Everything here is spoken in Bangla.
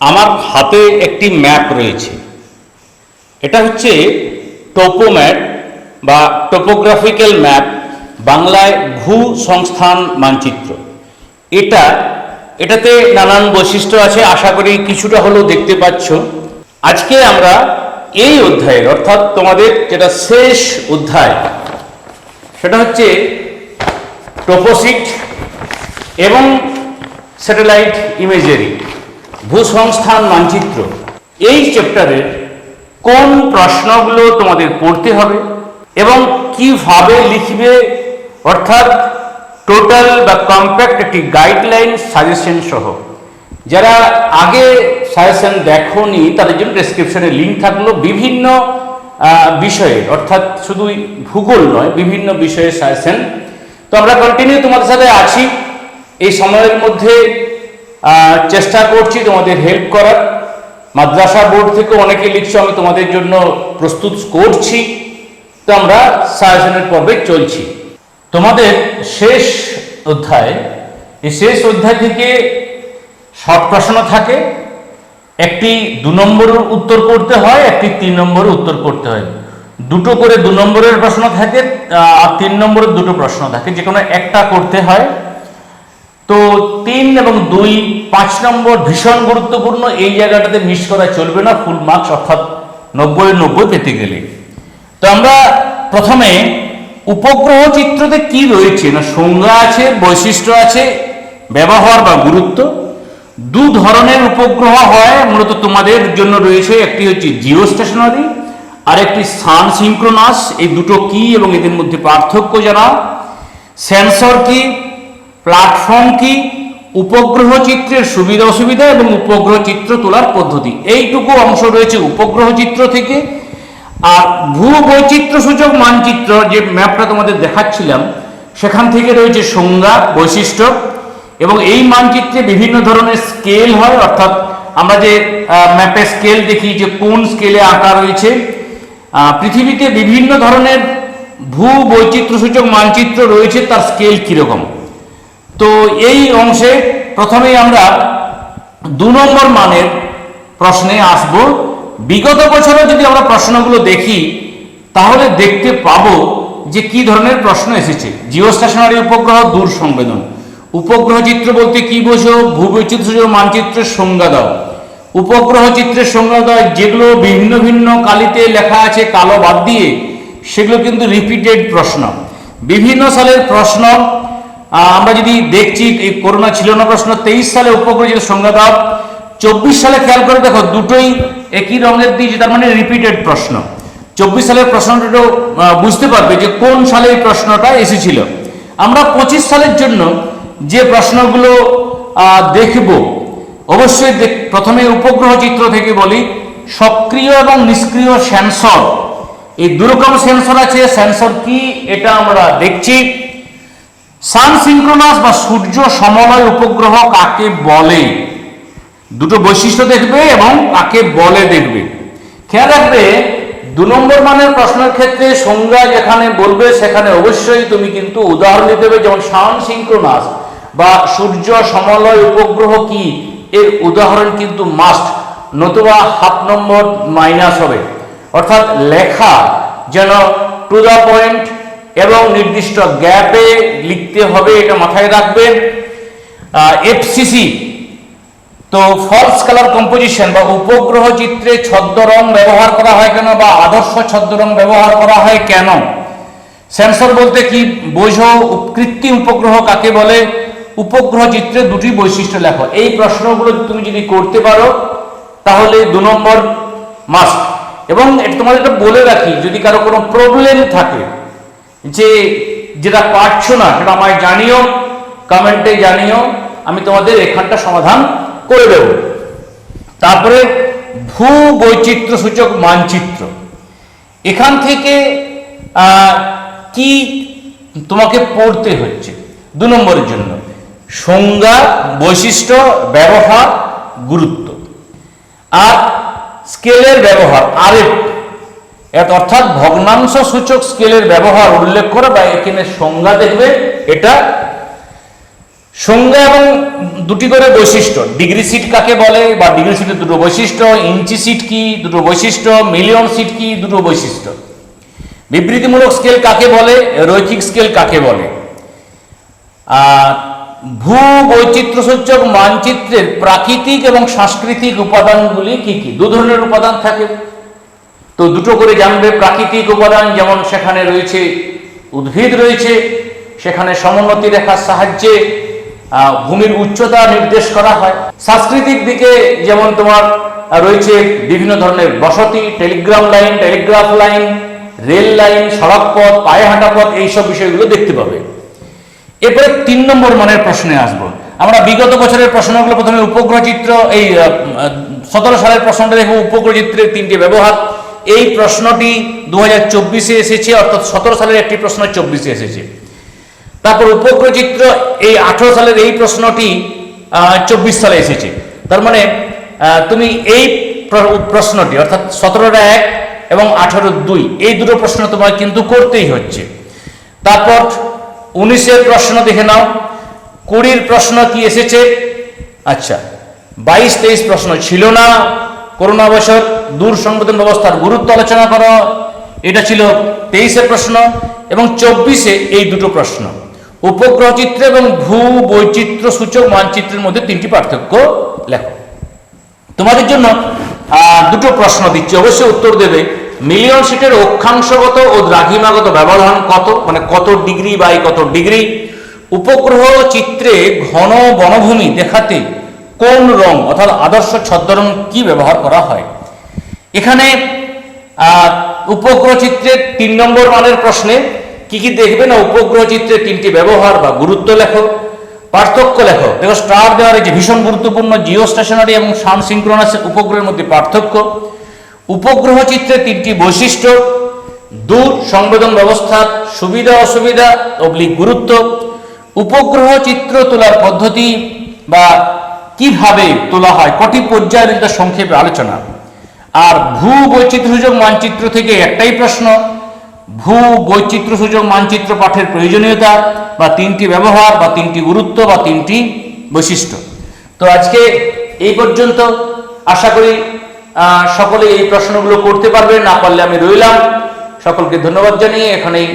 আমার হাতে একটি ম্যাপ রয়েছে। এটা হচ্ছে টোপো ম্যাপ বা টোপোগ্রাফিক্যাল ম্যাপ, বাংলায় ভূ সংস্থান মানচিত্র। এটা, এটাতে নানান বৈশিষ্ট্য আছে, আশা করি কিছুটা হলেও দেখতে পাচ্ছ। আজকে আমরা এই অধ্যায়ের, অর্থাৎ তোমাদের যেটা শেষ অধ্যায়, সেটা হচ্ছে টোপোসিট এবং স্যাটেলাইট ইমেজারি। ভূসংস্থান মানচিত্র। এই চ্যাপ্টারে কোন প্রশ্নগুলো তোমাদের পড়তে হবে এবং কীভাবে লিখবে, অর্থাৎ টোটাল বা কম্প্যাক্ট একটি গাইডলাইন সাজেশন সহ। যারা আগে সাজেশন দেখোনি, তাদের জন্য ডেসক্রিপশনে লিঙ্ক থাকল। বিভিন্ন বিষয়ে, অর্থাৎ শুধু ভূগোল নয়, বিভিন্ন বিষয়ে সাজেশন তো আমরা কন্টিনিউ তোমাদের সাথে আছি। এই সময়ের মধ্যে চেষ্টা করছি তোমাদের হেল্প করার। মাদ্রাসা বোর্ড থেকে অনেকে লিখছো, আমি তোমাদের জন্য প্রস্তুত করছি। তো আমরা সাজেশনের পর্বে চলছি। তোমাদের শেষ অধ্যায়, এই শেষ অধ্যায় থেকে শর্ট প্রশ্ন থাকে। একটি দু নম্বরের উত্তর করতে হয়, একটি তিন নম্বরের উত্তর করতে হয়। দুটো করে দু নম্বরের প্রশ্ন থাকে আর তিন নম্বরের দুটো প্রশ্ন থাকে। যে কোনো একটা করতে হয়। তো তিন এবং দুই পাঁচ নম্বর ভীষণ গুরুত্বপূর্ণ, এই জায়গাটাতে মিস করা চলবে না ফুল মার্কস অর্থাৎ নব্বই নব্বই পেতে গেলে। তো আমরা প্রথমে উপগ্রহ চিত্রতে কি রয়েছে? না, সংজ্ঞা আছে, বৈশিষ্ট্য আছে, ব্যবহার বা গুরুত্ব। দু ধরনের উপগ্রহ হয়, মূলত তোমাদের জন্য রয়েছে, একটি হচ্ছে জিও স্টেশনারি আর একটি সান সিঙ্ক্রোনাস এই দুটো কি এবং এদের মধ্যে পার্থক্য জানাও। সেন্সর কি প্ল্যাটফর্ম কি? উপগ্রহ চিত্রের সুবিধা, অসুবিধা এবং উপগ্রহ চিত্র তোলার পদ্ধতি। এইটুকু অংশ রয়েছে উপগ্রহ চিত্র থেকে। আর ভূ বৈচিত্র্য সূচক মানচিত্র যে ম্যাপটা তোমাদের দেখাচ্ছিলাম, সেখান থেকে রয়েছে সংজ্ঞা, বৈশিষ্ট্য এবং এই মানচিত্রে বিভিন্ন ধরনের স্কেল হয়। অর্থাৎ আমরা যে ম্যাপে স্কেল দেখি, যে কোন স্কেলে আঁকা রয়েছে পৃথিবীতে বিভিন্ন ধরনের ভূ বৈচিত্র্য সূচক মানচিত্র রয়েছে, তার স্কেল কীরকম? তো এই অংশে প্রথমেই আমরা দু নম্বর মানের প্রশ্নে আসব। বিগত বছরে যদি আমরা প্রশ্নগুলো দেখি, তাহলে দেখতে পাবো যে কি ধরনের প্রশ্ন এসেছে। জিও স্টেশনারি উপগ্রহ দূর সংবেদন। উপগ্রহ চিত্র বলতে কি বোঝো? ভূবৈচিত্র্য মানচিত্রের সংজ্ঞা দাও। উপগ্রহ চিত্রের সংজ্ঞা দাও, যেগুলো ভিন্ন ভিন্ন কালিতে লেখা আছে কালো বাদ দিয়ে, সেগুলো কিন্তু রিপিটেড প্রশ্ন। বিভিন্ন সালের প্রশ্ন আমরা যদি দেখছি, এই করোনা ছিল না প্রশ্ন, তেইশ সালে উপগ্রহ চিত্রের সংজ্ঞা দাও। চব্বিশ সালে খেয়াল করে দেখো, দুটোই একই রঙের দিয়েছে তার মানে রিপিটেড প্রশ্ন। চব্বিশ সালের প্রশ্নটা বুঝতে পারবে যে কোন সালে এই প্রশ্নটা এসেছিল। আমরা পঁচিশ সালের জন্য যে প্রশ্নগুলো দেখব, অবশ্যই প্রথমে উপগ্রহ চিত্র থেকে বলি, সক্রিয় এবং নিষ্ক্রিয় সেন্সর। এই দুরকম সেন্সর আছে, সেন্সর কি, এটা আমরা দেখছি। সান বা সূর্য সমলয় উপগ্রহ কাকে বলে? দুটো বৈশিষ্ট্য দেখবে এবং কাকে বলে দেখবে। খেয়াল রাখবে, দু নম্বর মানের প্রশ্নের ক্ষেত্রে সংজ্ঞা যেখানে বলবে, সেখানে অবশ্যই তুমি কিন্তু উদাহরণ দিতে হবে, যেমন সান বা সূর্য সমলয় উপগ্রহ কি? এর উদাহরণ কিন্তু মাস্ট নতুবা হাফ নম্বর মাইনাস হবে। অর্থাৎ লেখা যেন টু দ্য পয়েন্ট এবং নির্দিষ্ট গ্যাপে লিখতে হবে, এটা মাথায় রাখবেন। এফসিসি তো ফলস কালার কম্পোজিশন বা উপগ্রহ চিত্রে ছদ্ম রং ব্যবহার করা হয় কেন বা আদর্শ ছদ্ম রং ব্যবহার করা হয় কেন? সেন্সর বলতে কি? বোঝো, কৃত্রিম উপগ্রহ কাকে বলে? উপগ্রহ চিত্রে দুটি বৈশিষ্ট্য লেখো। এই প্রশ্নগুলো তুমি যদি করতে পারো, তাহলে দু নম্বর মাস্ট এবং এটা তোমাদের একটা বলে রাখি, যদি কারও কোনো প্রবলেম থাকে যে যেটা পারছ না, সেটা আমায় জানিও কমেন্টে জানিও, আমি তোমাদের এখানটা সমাধান করে দেব। তারপরে ভূ বৈচিত্র্য সূচক মানচিত্র। এখান থেকে কি তোমাকে পড়তে হচ্ছে? দু নম্বরের জন্য। সংজ্ঞা, বৈশিষ্ট্য, ব্যবহার, গুরুত্ব। আর স্কেলের ব্যবহার এত অর্থাৎ ভগ্নাংশ সূচক স্কেলের ব্যবহার উল্লেখ করে বা এখানে সংজ্ঞা দেখবে, এটা সংজ্ঞা এবং দুটি করে বৈশিষ্ট্য। ডিগ্রি সিট কাকে বলে বা ডিগ্রি সিটের দুটো বৈশিষ্ট্য, ইঞ্চি সিট কি দুটো বৈশিষ্ট্য, মিলিয়ন সিট কি দুটো বৈশিষ্ট্য। বিবৃতিমূলক স্কেল কাকে বলে, রৈখিক স্কেল কাকে বলে। ভূ বৈচিত্র্যসূচক মানচিত্রের প্রাকৃতিক এবং সাংস্কৃতিক উপাদানগুলি কি কি? দু ধরনের উপাদান থাকে। তো দুটো করে জানবে প্রাকৃতিক উপাদান, যেমন সেখানে রয়েছে উদ্ভিদ রয়েছে, সেখানে সমোন্নতি রেখার সাহায্যে ভূমির উচ্চতা নির্দেশ করা হয়। সাংস্কৃতিক দিকে যেমন তোমার রয়েছে বিভিন্ন ধরনের বসতি, telegram line, telegraph line, rail line, সড়ক পথ, পায়ে হাঁটা পথ, এইসব বিষয়গুলো দেখতে পাবে। এরপরে তিন নম্বর মানের প্রশ্নে আসব। আমরা বিগত বছরের প্রশ্নগুলো প্রথমে উপগ্রহ চিত্র, এই সতেরো সালের প্রশ্নটা দেখব। উপগ্রহ চিত্রের তিনটি ব্যবহার। এই প্রশ্নটি দু হাজার চব্বিশে এসেছে, অর্থাৎ সতেরো সালের একটি প্রশ্ন চব্বিশে এসেছে। তারপর উপগ্রহ চিত্র এই আঠেরো সালের এই প্রশ্নটি চব্বিশ সালে এসেছে। তার মানে তুমি এই প্রশ্নটি, অর্থাৎ সতেরোটা এক এবং আঠারো দুই, এই দুটো প্রশ্ন তোমার কিন্তু করতেই হচ্ছে। তারপর উনিশের প্রশ্ন দেখে নাও। কুড়ির প্রশ্ন কি এসেছে? আচ্ছা বাইশ তেইশ প্রশ্ন ছিল না করোনা বছর দূর সংবেদন ব্যবস্থার গুরুত্ব আলোচনা করো। এটা ছিল তেইশের প্রশ্ন এবং চব্বিশে এই দুটো প্রশ্ন। উপগ্রহ চিত্র এবং ভূ বৈচিত্র্য সূচক মানচিত্রের মধ্যে তিনটি পার্থক্য লেখো। তোমাদের জন্য দুটো প্রশ্ন দিচ্ছি। অবশ্যই উত্তর দেবে। মিলিয়ন সিটের অক্ষাংশগত ও দ্রাঘিমাগত ব্যবধান কত? মানে কত ডিগ্রি বাই কত ডিগ্রি? উপগ্রহ চিত্রে ঘন বনভূমি দেখাতে কোন রং অর্থাৎ আদর্শ ছদ্মরং কি ব্যবহার করা হয়? এখানে উপগ্রহ চিত্রের তিন নম্বর মানের প্রশ্নে কি কি দেখবে না উপগ্রহ চিত্রের তিনটি ব্যবহার বা গুরুত্ব লেখো পার্থক্য লেখো দেখো স্টার দেওয়ার যে ভীষণ গুরুত্বপূর্ণ জিও স্টেশনারি এবং সান উপগ্রহের মধ্যে পার্থক্য উপগ্রহ চিত্রের তিনটি বৈশিষ্ট্য, দূর সংবেদন ব্যবস্থার সুবিধা অসুবিধা, অবলিক গুরুত্ব উপগ্রহ চিত্র তোলার পদ্ধতি বা কীভাবে তোলা হয়, কটি পর্যায়ের সংক্ষেপে আলোচনা। আর ভূ বৈচিত্র সূচক মানচিত্র থেকে একটাই প্রশ্ন ভূ বৈচিত্র সূচক মানচিত্র পাঠের প্রয়োজনীয়তা বা তিনটি ব্যবহার বা তিনটি গুরুত্ব বা তিনটি বৈশিষ্ট্য। তো আজকে এই পর্যন্ত, আশা করি সকলে এই প্রশ্নগুলো করতে পারবে, না পারলে আমি রইলাম। সকলকে ধন্যবাদ জানিয়ে এখানেই